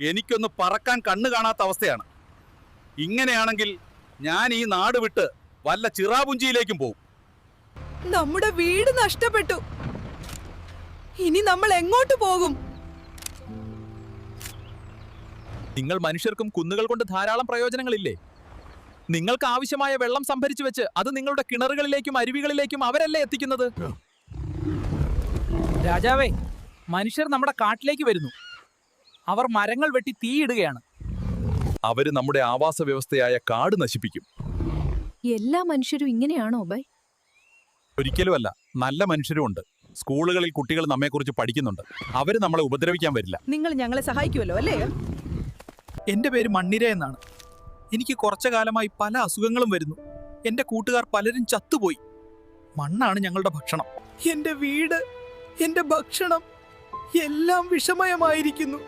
എനിക്കൊന്ന് പറക്കാൻ കണ്ണു കാണാത്ത അവസ്ഥയാണ്. ഇങ്ങനെയാണെങ്കിൽ ഞാൻ ഈ നാട് വിട്ട് വല്ല ചിറാപുഞ്ചിയിലേക്കും പോകും നമ്മുടെ വീട് നഷ്ടപ്പെട്ടു. ഇനി നമ്മൾ എങ്ങോട്ട് പോകും? നിങ്ങൾ മനുഷ്യർക്കും കുന്നുകൾ കൊണ്ട് ധാരാളം പ്രയോജനങ്ങളില്ലേ? നിങ്ങൾക്ക് ആവശ്യമായ വെള്ളം സംഭരിച്ചു വെച്ച് അത് നിങ്ങളുടെ കിണറുകളിലേക്കും അരുവികളിലേക്കും അവരല്ലേ എത്തിക്കുന്നത്? രാജാവേ മനുഷ്യർ നമ്മുടെ കാട്ടിലേക്ക് വരുന്നു. അവർ മരങ്ങൾ വെട്ടി തീയിടുകയാണ് അവർ നമ്മുടെ ആവാസ വ്യവസ്ഥയായ കാട് നശിപ്പിക്കും. എല്ലാ മനുഷ്യരും ഇങ്ങനെയാണോ ബൈ? ഒരിക്കലുമല്ല നല്ല മനുഷ്യരും ഉണ്ട്. സ്കൂളുകളിൽ കുട്ടികൾ നമ്മെക്കുറിച്ച് പഠിക്കുന്നുണ്ട്. അവർ നമ്മളെ ഉപദ്രവിക്കാൻ വരില്ല. നിങ്ങൾ ഞങ്ങളെ സഹായിക്കുമല്ലോ അല്ലേ? എന്റെ പേര് മണ്ണിര എന്നാണ്. എനിക്ക് കുറച്ചു കാലമായി പല അസുഖങ്ങളും വരുന്നു. എന്റെ കൂട്ടുകാർ പലരും ചത്തുപോയി. മണ്ണാണ് ഞങ്ങളുടെ ഭക്ഷണം. എന്റെ വീട് എന്റെ ഭക്ഷണം എല്ലാം വിഷമയമായിരിക്കുന്നു.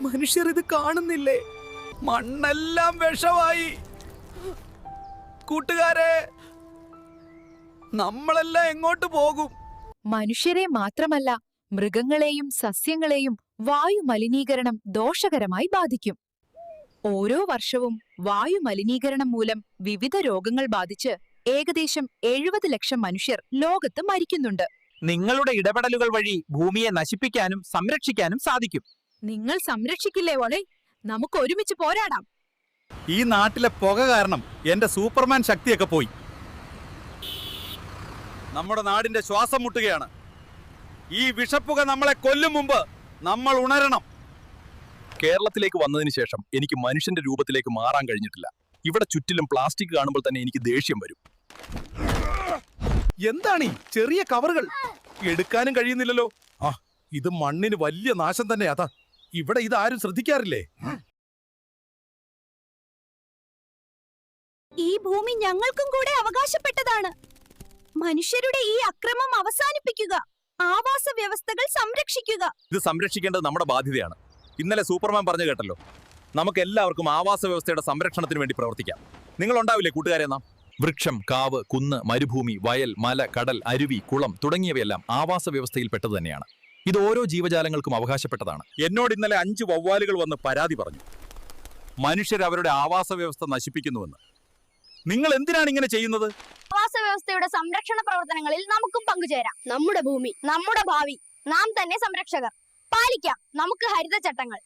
മനുഷ്യർ ഇത് കാണുന്നില്ലേ? മണ്ണെല്ലാം വിഷമായി. കൂട്ടുകാരെ നമ്മളെല്ലാം എങ്ങോട്ട് പോകും? മനുഷ്യരെ മാത്രമല്ല മൃഗങ്ങളെയും സസ്യങ്ങളെയും വായു മലിനീകരണം ദോഷകരമായി ബാധിക്കും. ഓരോ വർഷവും വായു മലിനീകരണം മൂലം വിവിധ രോഗങ്ങൾ ബാധിച്ച് ഏകദേശം എഴുപത് ലക്ഷം മനുഷ്യർ ലോകത്ത് മരിക്കുന്നുണ്ട്. നിങ്ങളുടെ ഇടപെടലുകൾ വഴി ഭൂമിയെ നശിപ്പിക്കാനും സംരക്ഷിക്കാനും സാധിക്കും. നിങ്ങൾ സംരക്ഷിക്കില്ലേ വോളെ? നമുക്ക് ഒരുമിച്ച് പോരാടാം. ഈ നാട്ടിലെ പുക കാരണം എന്റെ സൂപ്പർമാൻ ശക്തിയൊക്കെ പോയി. നമ്മുടെ നാടിന്റെ ശ്വാസം മുട്ടുകയാണ്. ഈ വിഷപ്പുക നമ്മളെ കൊല്ലും മുമ്പ് നമ്മൾ ഉണരണം. കേരളത്തിലേക്ക് വന്നതിന് ശേഷം എനിക്ക് മനുഷ്യന്റെ രൂപത്തിലേക്ക് മാറാൻ കഴിഞ്ഞിട്ടില്ല. ഇവിടെ ചുറ്റിലും പ്ലാസ്റ്റിക് കാണുമ്പോൾ തന്നെ എനിക്ക് ദേഷ്യം വരും. എന്താണ് ഈ ചെറിയ കവറുകൾ? എടുക്കാനും കഴിയുന്നില്ലല്ലോ. ആ ഇത് മണ്ണിന് വലിയ നാശം തന്നെ അതാ. ഇവിടെ ഇതാരും ശ്രദ്ധിക്കാറില്ലേ? ഈ ഭൂമി ഞങ്ങൾക്കും കൂടെ അവകാശപ്പെട്ടതാണ്. മനുഷ്യരുടെ ഈ അക്രമം അവസാനിപ്പിക്കുക. ആവാസ വ്യവസ്ഥകൾ സംരക്ഷിക്കുക. ഇത് സംരക്ഷിക്കേണ്ടത് നമ്മുടെ ബാധ്യതയാണ്. ഇന്നലെ സൂപ്പർമാൻ പറഞ്ഞു കേട്ടല്ലോ. നമുക്ക് എല്ലാവർക്കും ആവാസ വ്യവസ്ഥയുടെ സംരക്ഷണത്തിന് വേണ്ടി പ്രവർത്തിക്കാം. നിങ്ങൾ ഉണ്ടാവില്ലേ കൂട്ടുകാരെ നാം? വൃക്ഷം കാവ് കുന്ന് മരുഭൂമി വയൽ മല കടൽ അരുവി കുളം തുടങ്ങിയവയെല്ലാം ആവാസ വ്യവസ്ഥയിൽപ്പെട്ടത് തന്നെയാണ്. ഇത് ഓരോ ജീവജാലങ്ങൾക്കും അവകാശപ്പെട്ടതാണ്. എന്നോട് ഇന്നലെ അഞ്ച് വവ്വാലുകൾ വന്ന് പരാതി പറഞ്ഞു. മനുഷ്യർ അവരുടെ ആവാസ വ്യവസ്ഥ നശിപ്പിക്കുന്നുവെന്ന്. നിങ്ങൾ എന്തിനാണ് ഇങ്ങനെ ചെയ്യുന്നത്? ആവാസ വ്യവസ്ഥയുടെ സംരക്ഷണ പ്രവർത്തനങ്ങളിൽ നമുക്കും പങ്കുചേരാം. നമ്മുടെ ഭൂമി നമ്മുടെ ഭാവി നാം തന്നെ സംരക്ഷകർ. പാലിക്കാം. നമുക്ക് ഹരിതചട്ടങ്ങൾ.